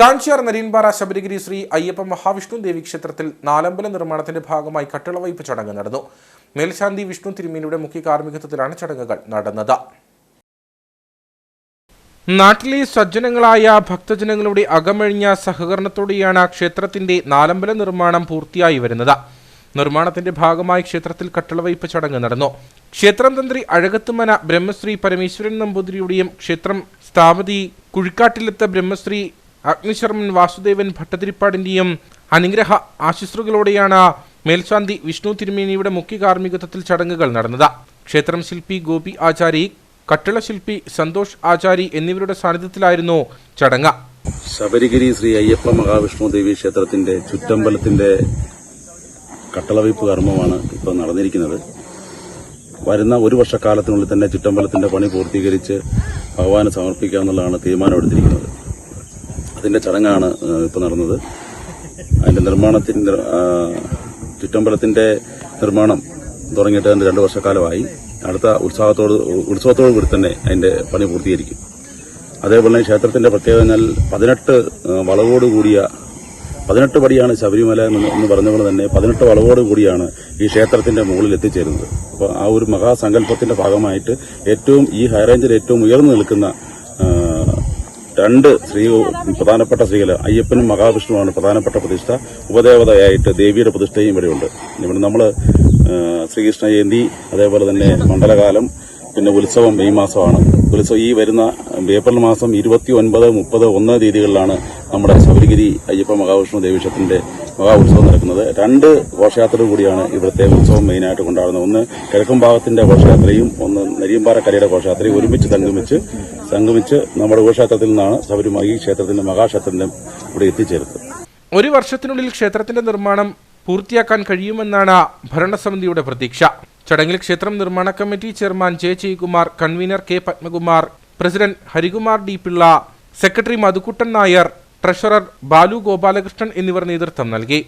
കാഞ്ചിയാർ നരീൻപാറ ശബരിഗിരി ശ്രീ അയ്യപ്പ മഹാവിഷ്ണു ദേവി ക്ഷേത്രത്തിൽ നാലമ്പല നിർമ്മാണത്തിന്റെ ഭാഗമായി കട്ടിളവയ്പ് ചടങ്ങ് നടന്നു. മേൽശാന്തി വിഷ്ണു തിരുമേനിയുടെ മുഖ്യ കാർമ്മികത്വത്തിലാണ് ചടങ്ങുകൾ നടന്നത്. നാട്ടിലെ സജ്ജനങ്ങളായ ഭക്തജനങ്ങളുടെ അകമഴിഞ്ഞ സഹകരണത്തോടെയാണ് ക്ഷേത്രത്തിന്റെ നാലമ്പല നിർമ്മാണം പൂർത്തിയായി വരുന്നത്. നിർമ്മാണത്തിന്റെ ഭാഗമായി ക്ഷേത്രത്തിൽ കട്ടിളവയ്പ് ചടങ്ങ് നടന്നു. ക്ഷേത്രം തന്ത്രി അഴകത്തുമന ബ്രഹ്മശ്രീ പരമേശ്വരൻ നമ്പൂതിരിയുടെയും ക്ഷേത്രം സ്ഥാപതി കുഴിക്കാട്ടിലെത്ത ബ്രഹ്മശ്രീ അഗ്നിശർമ്മൻ വാസുദേവൻ ഭട്ടതിരിപ്പാടിന്റെയും അനുഗ്രഹ ആശിസ്രുകളോടെയാണ് മേൽശാന്തി വിഷ്ണു തിരുമേനിയുടെ മുഖ്യ കാർമ്മികത്വത്തിൽ ചടങ്ങുകൾ നടന്നത്. ക്ഷേത്രം ശില്പി ഗോപി ആചാരി കട്ടിള ശില്പി സന്തോഷ് ആചാരി എന്നിവരുടെ സാന്നിധ്യത്തിലായിരുന്നു ചടങ്ങ്. ശബരിഗിരി ശ്രീ അയ്യപ്പ മഹാവിഷ്ണു ദേവി ക്ഷേത്രത്തിന്റെ ചുറ്റമ്പലത്തിന്റെ കട്ടളവയ്പ് കർമ്മമാണ് ഇപ്പോൾ നടന്നിരിക്കുന്നത്. വരുന്ന ഒരു വർഷക്കാലത്തിനുള്ളിൽ തന്നെ ചുറ്റമ്പലത്തിന്റെ പണി പൂർത്തീകരിച്ച് ഭഗവാന് സമർപ്പിക്കാമെന്നുള്ളതാണ് തീരുമാനമെടുത്തിരിക്കുന്നത്. അതിന്റെ ചടങ്ങാണ് ഇപ്പോൾ നടന്നത്. അതിന്റെ നിർമ്മാണത്തിന്റെ ചുറ്റമ്പലത്തിന്റെ നിർമ്മാണം തുടങ്ങിയിട്ട് അതിന്റെ രണ്ട് വർഷക്കാലമായി. അടുത്ത ഉത്സാഹത്തോട് ഉത്സവത്തോടു കൂടി തന്നെ അതിന്റെ പണി പൂർത്തീകരിക്കും. അതേപോലെ ക്ഷേത്രത്തിന്റെ പ്രത്യേകത എന്നാൽ പതിനെട്ട് വളവോടുകൂടിയ വളവോട് കൂടിയ പതിനെട്ട് പടിയാണ് ശബരിമല എന്ന് പറഞ്ഞപോലെ തന്നെ പതിനെട്ട് വളവോട് കൂടിയാണ് ഈ ക്ഷേത്രത്തിന്റെ മുകളിൽ എത്തിച്ചേരുന്നത്. അപ്പോൾ ആ ഒരു മഹാസങ്കല്പത്തിന്റെ ഭാഗമായിട്ട് ഏറ്റവും ഈ ഹൈറേഞ്ചിൽ ഏറ്റവും ഉയർന്നു നിൽക്കുന്ന രണ്ട് ശ്രീ പ്രധാനപ്പെട്ട സ്ത്രീകൾ അയ്യപ്പനും മഹാവിഷ്ണുവാണ് പ്രധാനപ്പെട്ട പ്രതിഷ്ഠ. ഉപദേവതയായിട്ട് ദേവിയുടെ പ്രതിഷ്ഠയും ഇവിടെയുണ്ട്. ഇവിടെ നമ്മൾ ശ്രീകൃഷ്ണ ജയന്തി അതേപോലെ തന്നെ മണ്ഡലകാലം പിന്നെ ഉത്സവം മെയ് മാസമാണ്. ഉത്സവം ഈ വരുന്ന ഏപ്രിൽ മാസം ഇരുപത്തി ഒൻപത് മുപ്പത് ഒന്ന് തീയതികളിലാണ് നമ്മുടെ ശബരിഗിരി അയ്യപ്പ മഹാവിഷ്ണു ദേവീക്ഷത്തിന്റെ മഹാ ഉത്സവം നടക്കുന്നത്. രണ്ട് ഘോഷയാത്രകൾ കൂടിയാണ് ഇവിടുത്തെ ഉത്സവം മെയിനായിട്ട് കൊണ്ടാടുന്നത്. ഒന്ന് കിഴക്കും ഭാഗത്തിന്റെ ഘോഷയാത്രയും ഒന്ന് നെരിയമ്പാറക്കരയുടെ ഘോഷയാത്രയും ഒരുമിച്ച് സംഗമിച്ച് സംഗമിച്ച് നമ്മുടെ ഉപക്ഷേത്രത്തിൽ നിന്നാണ് ശബരിമല ഈ ക്ഷേത്രത്തിന്റെ മഹാക്ഷേത്രത്തിന്റെ ഇവിടെ എത്തിച്ചേരുന്നത് ഒരു വർഷത്തിനുള്ളിൽ ക്ഷേത്രത്തിന്റെ നിർമ്മാണം പൂർത്തിയാക്കാൻ കഴിയുമെന്നാണ് ഭരണസമിതിയുടെ പ്രതീക്ഷ. ചടങ്ങിൽ ക്ഷേത്രം നിർമ്മാണ committee chairman J Jayakumar convener K Padmakumar president Harikumar D Pillai secretary Madhukuttan Nair treasurer Balu Gopalakrishnan എന്നിവർ നേതൃത്വം നൽകി.